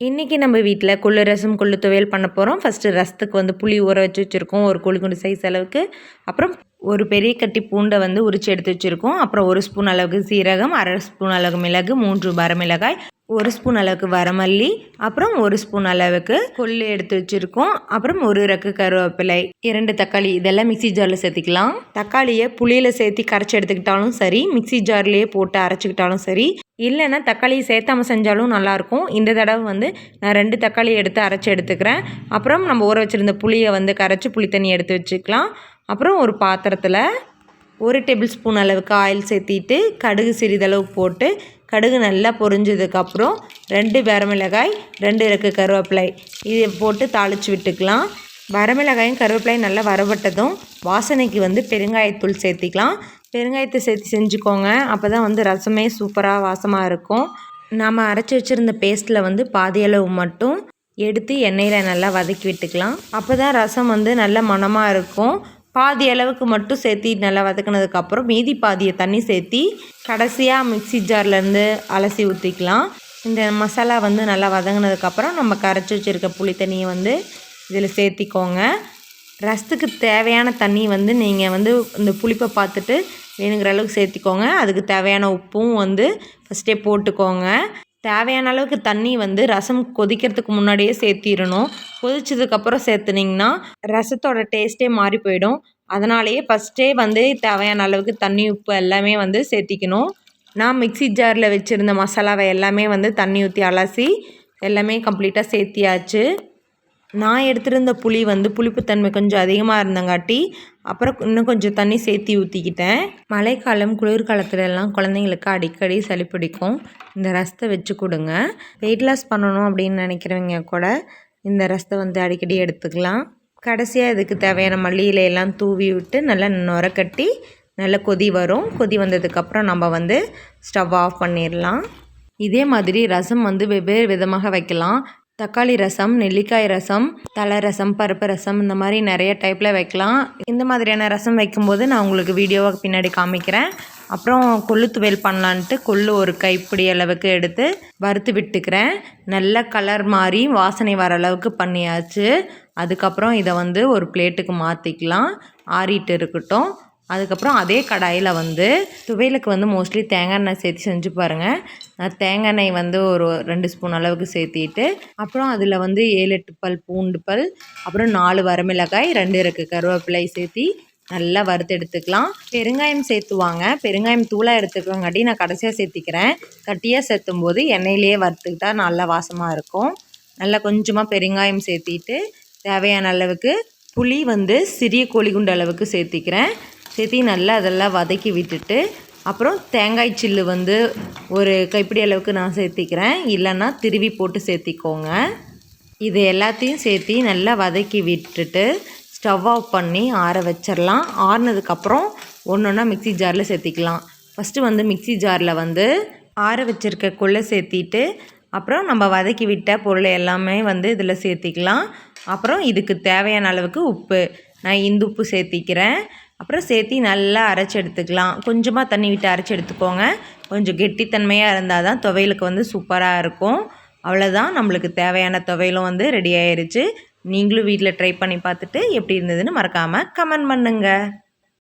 இன்றைக்கி நம்ம வீட்டில் கொள்ளு ரசம் கொள்ளு துவையல் பண்ண போகிறோம் ஃபஸ்ட்டு ரசத்துக்கு வந்து புளி ஊற வச்சு வச்சுருக்கோம் ஒரு குழி குண்டு சைஸ் அளவுக்கு. அப்புறம் ஒரு பெரிய கட்டி பூண்டை வந்து உரிச்சு எடுத்து வச்சுருக்கோம். அப்புறம் ஒரு ஸ்பூன் அளவுக்கு சீரகம் அரை ஸ்பூன் அளவுக்கு மிளகு மூன்று வரமிளகாய் ஒரு ஸ்பூன் அளவுக்கு வரமல்லி அப்புறம் ஒரு ஸ்பூன் அளவுக்கு கொள்ளு எடுத்து வச்சுருக்கோம். அப்புறம் ஒரு ரக்கு கருவேப்பிலை இரண்டு தக்காளி இதெல்லாம் மிக்சி ஜாரில் சேர்த்திக்கலாம். தக்காளியை புளியில் சேர்த்தி கரைச்சி எடுத்துக்கிட்டாலும் சரி மிக்சி ஜார்லேயே போட்டு அரைச்சிக்கிட்டாலும் சரி இல்லைன்னா தக்காளி சேர்த்தாம செஞ்சாலும் நல்லாயிருக்கும். இந்த தடவை வந்து நான் ரெண்டு தக்காளி எடுத்து அரைச்சி எடுத்துக்கிறேன். அப்புறம் நம்ம ஊற வச்சுருந்த புளியை வந்து கரைச்சி புளி தண்ணி எடுத்து வச்சுக்கலாம். அப்புறம் ஒரு பாத்திரத்தில் ஒரு டேபிள் ஸ்பூன் அளவுக்கு ஆயில் சேர்த்திட்டு கடுகு சிறிதளவு போட்டு கடுகு நல்லா பொரிஞ்சதுக்கப்புறம் ரெண்டு வரமிளகாய் ரெண்டு இறக்கு கருவேப்பிலை. இதை போட்டு தாளித்து விட்டுக்கலாம். வரமிளகாயும் கருவேப்பிலையும் நல்லா வரப்பட்டதும் வாசனைக்கு வந்து பெருங்காயத்தூள் சேர்த்திக்கலாம். பெருங்காயத்தை சேர்த்து செஞ்சுக்கோங்க. அப்போ தான் வந்து ரசமே சூப்பராக வாசமாக இருக்கும். நாம் அரைச்சி வச்சுருந்த பேஸ்ட்டில் வந்து பாதியளவு மட்டும் எடுத்து எண்ணெயில் நல்லா வதக்கி விட்டுக்கலாம். அப்போ தான் ரசம் வந்து நல்ல மணமாக இருக்கும். பாதி அளவுக்கு மட்டும் சேர்த்தி நல்லா வதக்கினதுக்கப்புறம் மீதி பாதியை தண்ணி சேர்த்தி கடைசியாக மிக்சி ஜார்லேருந்து அலசி ஊற்றிக்கலாம் இந்த மசாலா வந்து நல்லா வதங்கினதுக்கப்புறம் நம்ம கரைச்சி வச்சுருக்க புளி தண்ணியை வந்து இதில் சேர்த்திக்கோங்க. ரசத்துக்கு தேவையான தண்ணி வந்து நீங்கள் வந்து இந்த புளிப்பை பார்த்துட்டு வேணுங்கிற அளவுக்கு சேர்த்திக்கோங்க. அதுக்கு தேவையான உப்பும் வந்து ஃபஸ்ட்டே போட்டுக்கோங்க. தேவையான அளவுக்கு தண்ணி வந்து ரசம் கொதிக்கிறதுக்கு முன்னாடியே சேர்த்திடணும். கொதிச்சதுக்கப்புறம் சேர்த்துனிங்கன்னா ரசத்தோட டேஸ்ட்டே மாறி போயிடும். அதனாலேயே ஃபஸ்ட்டே வந்து தேவையான அளவுக்கு தண்ணி உப்பு எல்லாமே வந்து சேர்த்திக்கணும். நான் மிக்சி ஜாரில் வச்சுருந்த மசாலாவை எல்லாமே வந்து தண்ணி ஊற்றி அலசி எல்லாமே கம்ப்ளீட்டாக சேர்த்தியாச்சு. நான் எடுத்துருந்த புளி வந்து புளிப்புத்தன்மை கொஞ்சம் அதிகமாக இருந்தங்காட்டி அப்புறம் இன்னும் கொஞ்சம் தண்ணி சேர்த்தி ஊற்றிக்கிட்டேன் மழைக்காலம் குளிர்காலத்துலலாம் குழந்தைங்களுக்கு அடிக்கடி சளி பிடிக்கும். இந்த ரசத்தை வச்சு கொடுங்க. வெயிட் லாஸ் பண்ணணும் அப்படின்னு நினைக்கிறவங்க கூட இந்த ரசத்தை வந்து அடிக்கடி எடுத்துக்கலாம். கடைசியாக இதுக்கு தேவையான மல்லியிலையெல்லாம் தூவி விட்டு நல்லா நுரக்கட்டி நல்லா கொதி வரும். கொதி வந்ததுக்கப்புறம் நம்ம வந்து ஸ்டவ் ஆஃப் பண்ணிடலாம் இதே மாதிரி ரசம் வந்து வெவ்வேறு விதமாக வைக்கலாம். தக்காளி ரசம் நெல்லிக்காய் ரசம் தலை ரசம் பருப்பு ரசம் இந்த மாதிரி நிறைய டைப்பில் வைக்கலாம். இந்த மாதிரியான ரசம் வைக்கும்போது நான் உங்களுக்கு வீடியோவாக பின்னாடி காமிக்கிறேன். அப்புறம் கொள்ளு துவையல் பண்ணலான்ட்டு கொள்ளு ஒரு கைப்பிடி அளவுக்கு எடுத்து வறுத்து விட்டுக்கிறேன். நல்ல கலர் மாதிரி வாசனை வர அளவுக்கு பண்ணியாச்சு. அதுக்கப்புறம் இதை வந்து ஒரு பிளேட்டுக்கு மாற்றிக்கலாம் ஆறிட்டு இருக்கட்டும். அதுக்கப்புறம் அதே கடாயில் வந்து துவையலுக்கு வந்து மோஸ்ட்லி தேங்காய் எண்ணெய் சேர்த்து செஞ்சு பாருங்கள் நான் தேங்காய் எண்ணெய் வந்து ஒரு ரெண்டு ஸ்பூன் அளவுக்கு சேர்த்திட்டு அப்புறம் அதில் வந்து ஏழு எட்டு பல் பூண்டு பல் அப்புறம் நாலு வரமிளகாய் ரெண்டு இருக்கு கருவேப்பிலை சேர்த்தி நல்லா வறுத்து எடுத்துக்கலாம். பெருங்காயம் சேர்த்துவாங்க. பெருங்காயம் தூளாக எடுத்துக்கோங்காட்டி நான் கடைசியாக சேர்த்திக்கிறேன். கட்டியாக சேர்த்தும் போது எண்ணெயிலேயே வறுத்துக்கிட்டா நல்லா வாசமாக இருக்கும். நல்லா கொஞ்சமாக பெருங்காயம் சேர்த்திட்டு தேவையான அளவுக்கு புளி வந்து சிறிய கோழி குண்டு அளவுக்கு சேர்த்திக்கிறேன். சேர்த்தி நல்லா அதெல்லாம் வதக்கி விட்டுட்டு அப்புறம் தேங்காய் சில்லு வந்து ஒரு கைப்பிடி அளவுக்கு நான் சேர்த்திக்கிறேன். இல்லைன்னா திருவி போட்டு சேர்த்திக்கோங்க. இது எல்லாத்தையும் சேர்த்தி நல்லா வதக்கி விட்டுட்டு ஸ்டவ் ஆஃப் பண்ணி ஆற வச்சிடலாம். ஆறுனதுக்கப்புறம் ஒன்று ஒன்றா மிக்சி ஜாரில் சேர்த்திக்கலாம். ஃபஸ்ட்டு வந்து மிக்சி ஜாரில் வந்து ஆற வச்சுருக்க கொள்ளை சேர்த்திட்டு அப்புறம் நம்ம வதக்கி விட்ட பொருளை எல்லாமே வந்து இதில் சேர்த்திக்கலாம். அப்புறம் இதுக்கு தேவையான அளவுக்கு உப்பு. நான் இந்து உப்பு சேர்த்திக்கிறேன். அப்புறம் சேர்த்தி நல்லா அரைச்சி எடுத்துக்கலாம். கொஞ்சமாக தண்ணி விட்டு அரைச்சி எடுத்துக்கோங்க. கொஞ்சம் கெட்டித்தன்மையாக இருந்தால் தான் துவையலுக்கு வந்து சூப்பராக இருக்கும். அவ்வளோதான் நம்மளுக்கு தேவையான துவையலும் வந்து ரெடி ஆயிடுச்சு நீங்களும் வீட்டில் ட்ரை பண்ணி பார்த்துட்டு எப்படி இருந்ததுன்னு மறக்காமல் கமெண்ட் பண்ணுங்கள்